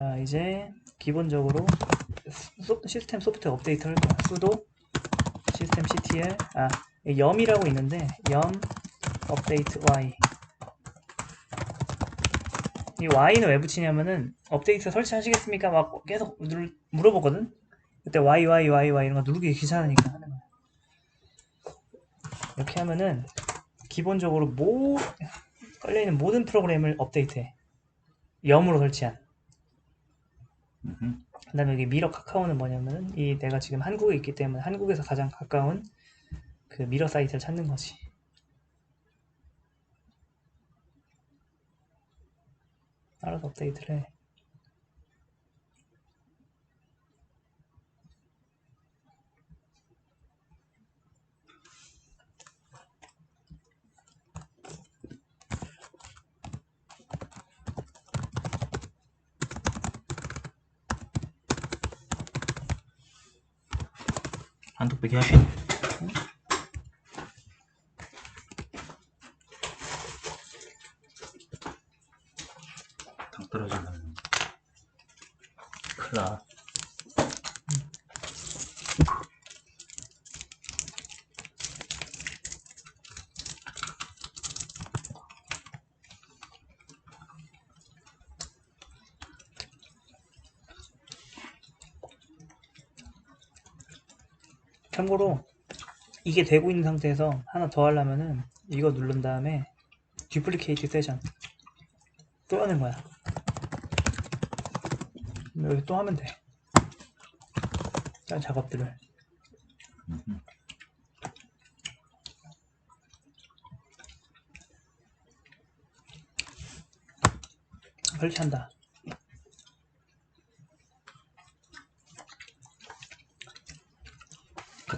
자, 이제 기본적으로 소- 시스템 소프트 업데이트를 할 거야. sudo 시스템 ctl 아 염이라고 있는데 염 업데이트 y 이 y는 왜 붙이냐면은 업데이트 설치하시겠습니까? 막 계속 누르- 물어보거든. 그때 y y y y 이런 거 누르기 귀찮으니까 하는 거야. 이렇게 하면은 기본적으로 모 깔려있는 모든 프로그램을 업데이트해. 염으로 설치한. 그 다음에 여기 미러 카카오는 뭐냐면은 이 내가 지금 한국에 있기 때문에 한국에서 가장 가까운 그 미러 사이트를 찾는 거지. 알아서 업데이트를 해. 한뚝배기 하시네. 당 떨어지면 큰일 나. 참고로 이게 되고 있는 상태에서 하나 더 하려면은 이거 누른 다음에 듀플리케이트 세션 또 하는 거야. 여기 또 하면 돼. 딴 작업들을. 설치한다.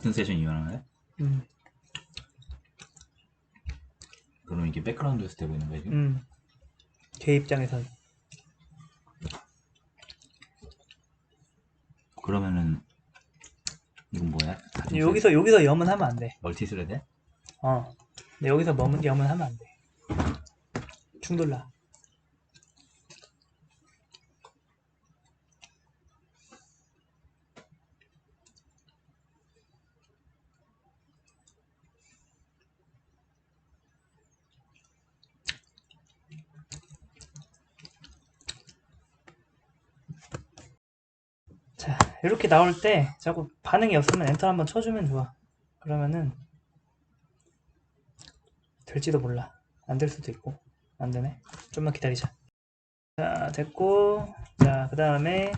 같은 세션 이용하는 거야? 음, 그럼 이게 백그라운드에서 되고 있는 지금? 음. 제 입장에선 그러면은 이건 뭐야? 여기서 여기서 염은 하면 안 돼. 멀티스레드? 어. 근데 여기서 머문 염은 하면 안 돼. 충돌 나. 자, 이렇게 나올 때 자꾸 반응이 없으면 엔터 한번 쳐주면 좋아. 그러면은 될지도 몰라. 안 될 수도 있고. 안 되네. 좀만 기다리자. 자, 됐고. 자, 그 다음에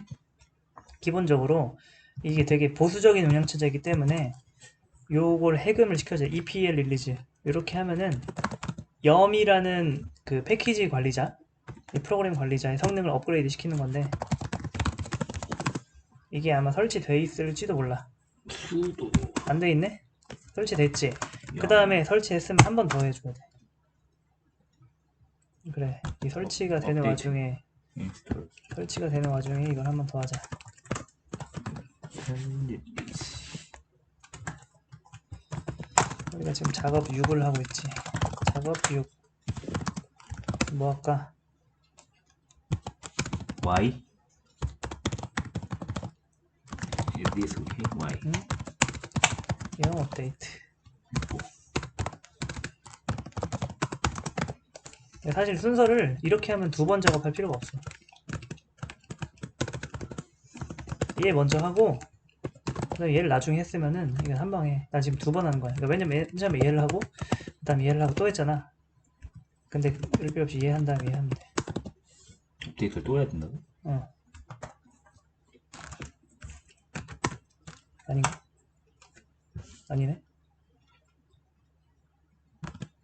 기본적으로 이게 되게 보수적인 운영체제이기 때문에 요걸 해금을 시켜줘. EPL 릴리즈. 이렇게 하면은 염이라는 그 패키지 관리자, 이 프로그램 관리자의 성능을 업그레이드 시키는 건데 이게 아마 설치돼 있을지도 몰라. 수도 안 돼 있네? 설치됐지? 그 다음에 설치했으면 한 번 더 해줘야 돼. 그래. 이 설치가 되는 업데이트. 와중에, 인스톨 설치가 되는 와중에 이걸 한 번 더 하자. 우리가 지금 작업 6을 하고 있지. 작업 6. 뭐 할까? Y this okay? Y 응? 영 업데이트. 사실 순서를 이렇게 하면 두 번 작업할 필요가 없어. 얘 먼저 하고, 얘를 나중에 했으면은 이건 한 방에 나 지금 두 번 하는 거야. 그러니까 왜냐면 맨 처음에 얘를 하고, 그 다음에 얘를 하고 또 했잖아. 근데 그럴 필요 없이 얘 한 다음에 얘 하면 돼. 업데이트를 또 해야 된다고? 어. 아닌가? 아니네.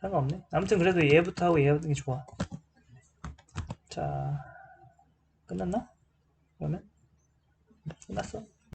상관없네. 아무튼 그래도 얘부터 하고 얘 하는 게 좋아. 자, 끝났나? 그러면? 끝났어.